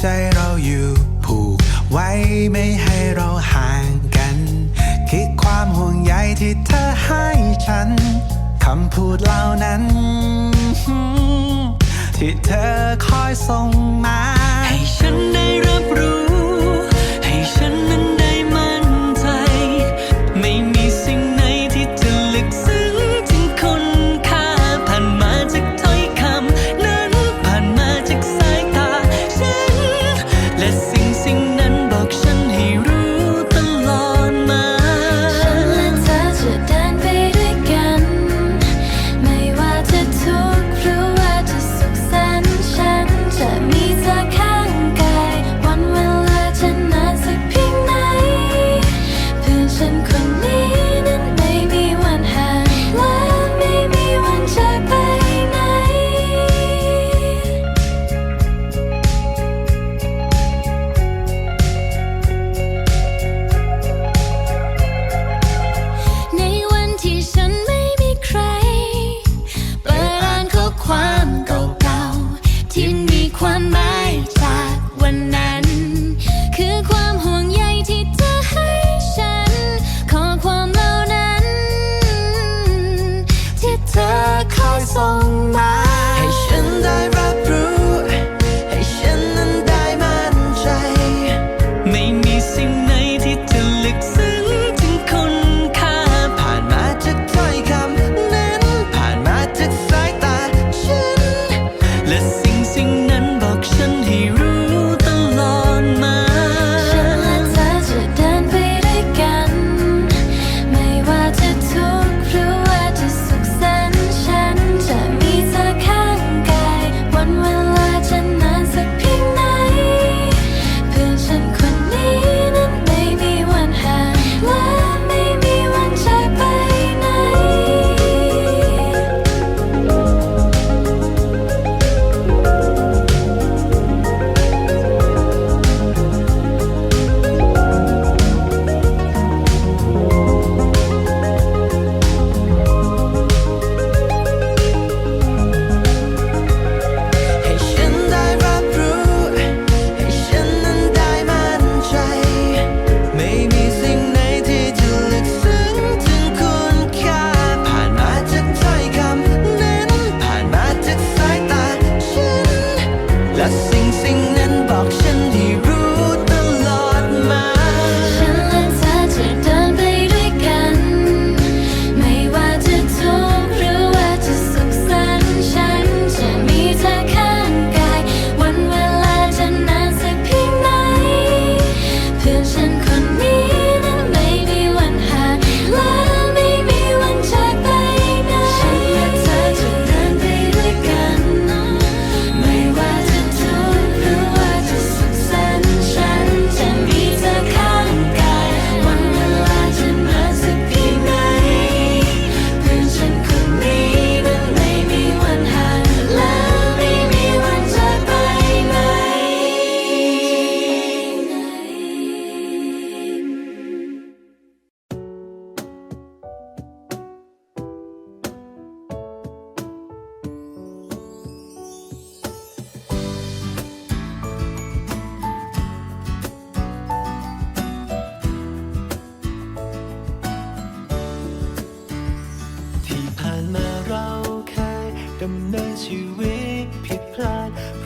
ใจเราอยู่ผูกไว้ไม่ให้เราห่างกัน คิดความห่วงใยที่เธอให้ฉัน คำพูดเหล่านั้น ที่เธอคอยส่งมา ให้ฉันได้รับรู้ ให้ฉันนั้น Listen.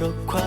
So across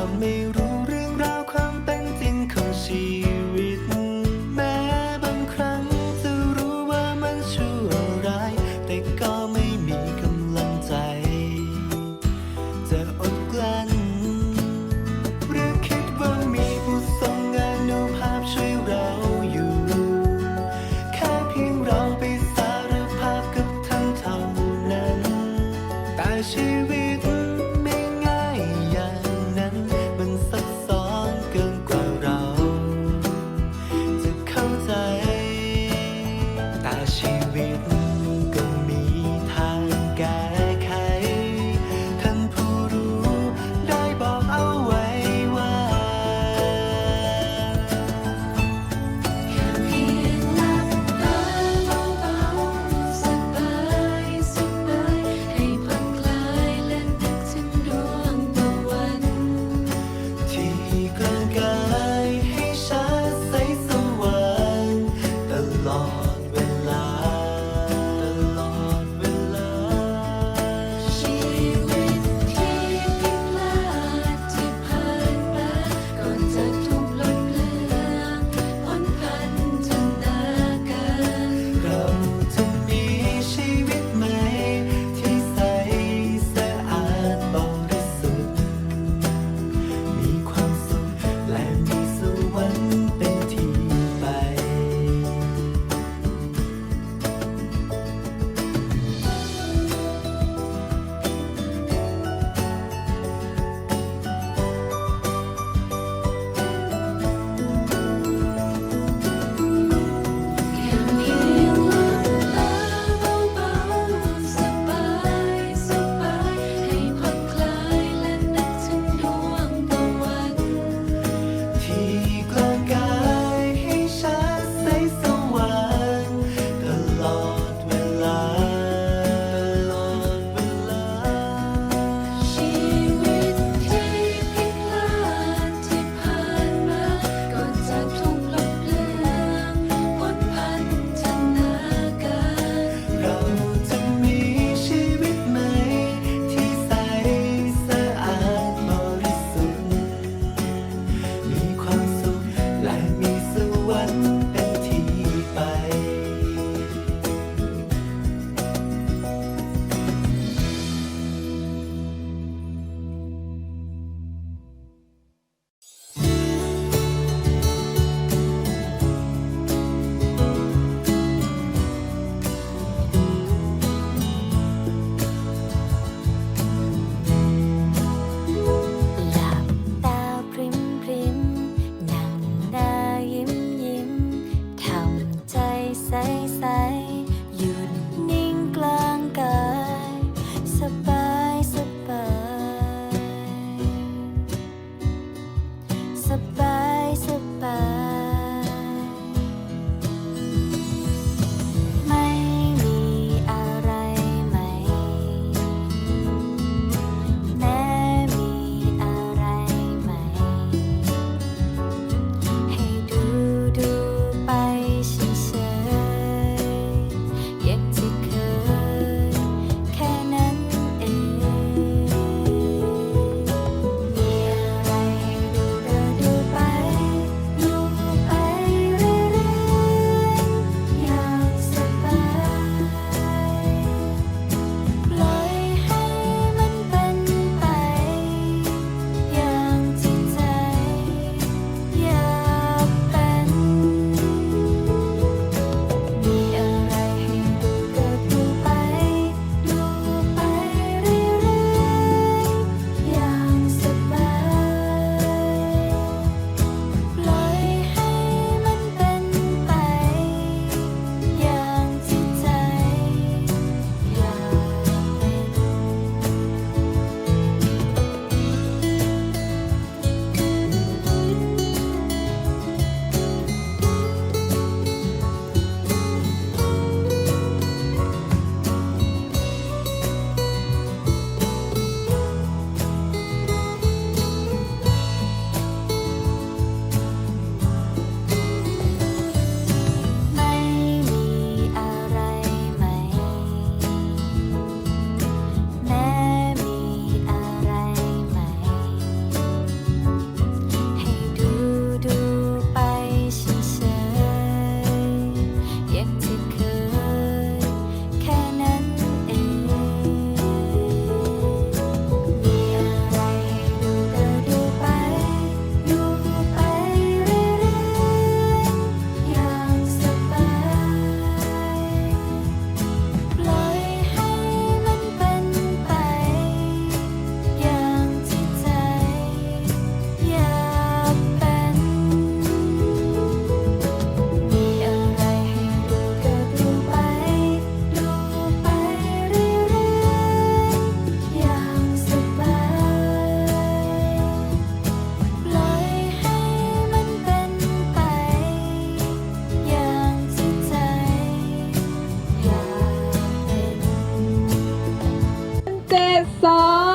สอง